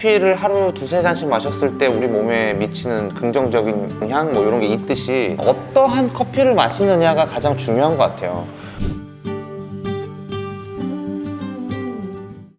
커피를 하루 두세 잔씩 마셨을 때 우리 몸에 미치는 긍정적인 영향 뭐 이런 게 있듯이 어떠한 커피를 마시느냐가 가장 중요한 것 같아요.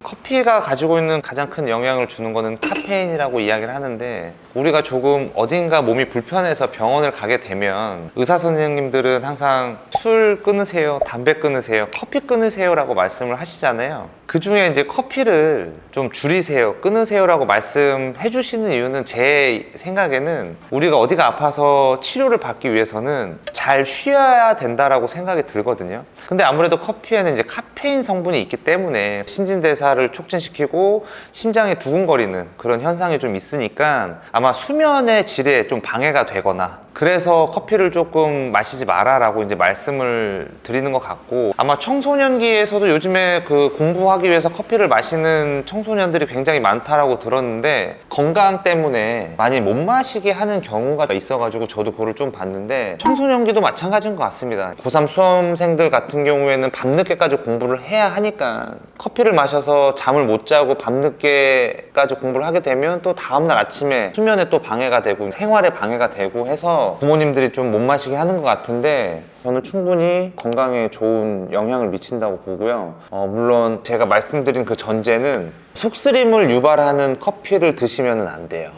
커피가 가지고 있는 가장 큰 영향을 주는 거는 카페인이라고 이야기를 하는데 우리가 조금 어딘가 몸이 불편해서 병원을 가게 되면 의사 선생님들은 항상 술 끊으세요, 담배 끊으세요, 커피 끊으세요라고 말씀을 하시잖아요. 그 중에 이제 커피를 좀 줄이세요, 끊으세요라고 말씀해 주시는 이유는 제 생각에는 우리가 어디가 아파서 치료를 받기 위해서는 잘 쉬어야 된다라고 생각이 들거든요. 근데 아무래도 커피에는 이제 카페인 성분이 있기 때문에 신진대사를 촉진시키고 심장이 두근거리는 그런 현상이 좀 있으니까 아마 수면의 질에 좀 방해가 되거나 그래서 커피를 조금 마시지 마라라고 이제 말씀을 드리는 것 같고 아마 청소년기에서도 요즘에 그 공부하기 위해서 커피를 마시는 청소년들이 굉장히 많다라고 들었는데 건강 때문에 많이 못 마시게 하는 경우가 있어가지고 저도 그거를 좀 봤는데 청소년기도 마찬가지인 것 같습니다. 고3 수험생들 같은 경우에는 밤늦게까지 공부를 해야 하니까 커피를 마셔서 잠을 못 자고 밤늦게까지 공부를 하게 되면 또 다음날 아침에 수면에 또 방해가 되고 생활에 방해가 되고 해서 부모님들이 좀 못 마시게 하는 것 같은데 저는 충분히 건강에 좋은 영향을 미친다고 보고요. 어, 물론 제가 말씀드린 그 전제는 속쓰림을 유발하는 커피를 드시면 안 돼요.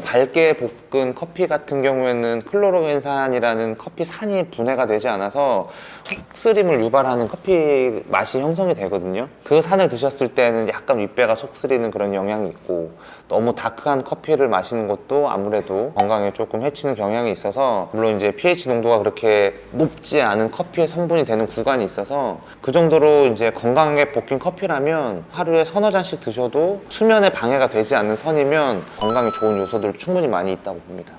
밝게 볶은 커피 같은 경우에는 클로로겐산이라는 커피 산이 분해가 되지 않아서 속쓰림을 유발하는 커피 맛이 형성이 되거든요. 그 산을 드셨을 때는 약간 윗배가 속쓰리는 그런 영향이 있고 너무 다크한 커피를 마시는 것도 아무래도 건강에 조금 해치는 경향이 있어서 물론 이제 pH 농도가 그렇게 높지 않은 커피의 성분이 되는 구간이 있어서 그 정도로 이제 건강하게 볶인 커피라면 하루에 서너 잔씩 드셔도 수면에 방해가 되지 않는 선이면 건강에 좋은 요소 들 충분히 많이 있다고 봅니다.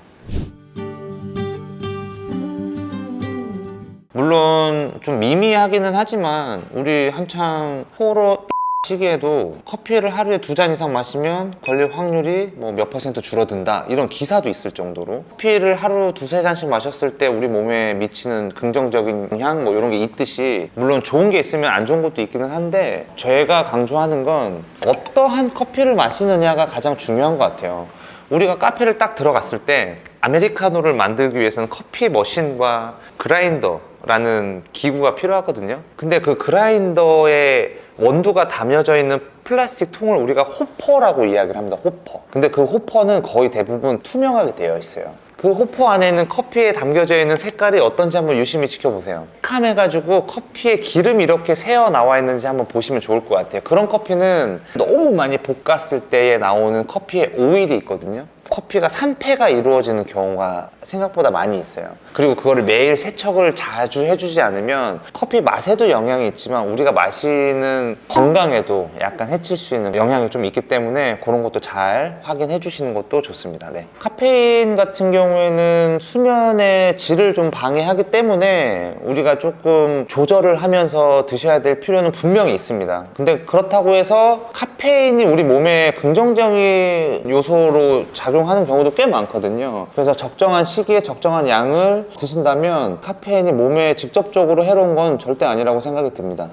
물론 좀 미미하기는 하지만 우리 한창 호러 시기에도 커피를 하루에 두 잔 이상 마시면 걸릴 확률이 뭐 몇 퍼센트 줄어든다. 이런 기사도 있을 정도로. 커피를 하루 두세 잔씩 마셨을 때 우리 몸에 미치는 긍정적인 영향 뭐 이런 게 있듯이 물론 좋은 게 있으면 안 좋은 것도 있기는 한데 제가 강조하는 건 어떠한 커피를 마시느냐가 가장 중요한 것 같아요. 우리가 카페를 딱 들어갔을 때 아메리카노를 만들기 위해서는 커피 머신과 그라인더라는 기구가 필요하거든요. 근데 그 그라인더에 원두가 담여져 있는 플라스틱 통을 우리가 호퍼라고 이야기를 합니다. 호퍼. 근데 그 호퍼는 거의 대부분 투명하게 되어 있어요. 그 호퍼 안에 있는 커피에 담겨져 있는 색깔이 어떤지 한번 유심히 지켜보세요. 캄해가지고 커피에 기름이 이렇게 새어 나와 있는지 한번 보시면 좋을 것 같아요. 그런 커피는 너무 많이 볶았을 때에 나오는 커피에 오일이 있거든요. 커피가 산패가 이루어지는 경우가 생각보다 많이 있어요. 그리고 그거를 매일 세척을 자주 해주지 않으면 커피 맛에도 영향이 있지만 우리가 마시는 건강에도 약간 해칠 수 있는 영향이 좀 있기 때문에 그런 것도 잘 확인해 주시는 것도 좋습니다. 네. 카페인 같은 경우에는 수면의 질을 좀 방해하기 때문에 우리가 조금 조절을 하면서 드셔야 될 필요는 분명히 있습니다. 근데 그렇다고 해서 카페인이 우리 몸에 긍정적인 요소로 작용하는 경우도 꽤 많거든요. 그래서 적정한 시기에 적정한 양을 드신다면 카페인이 몸에 직접적으로 해로운 건 절대 아니라고 생각이 듭니다.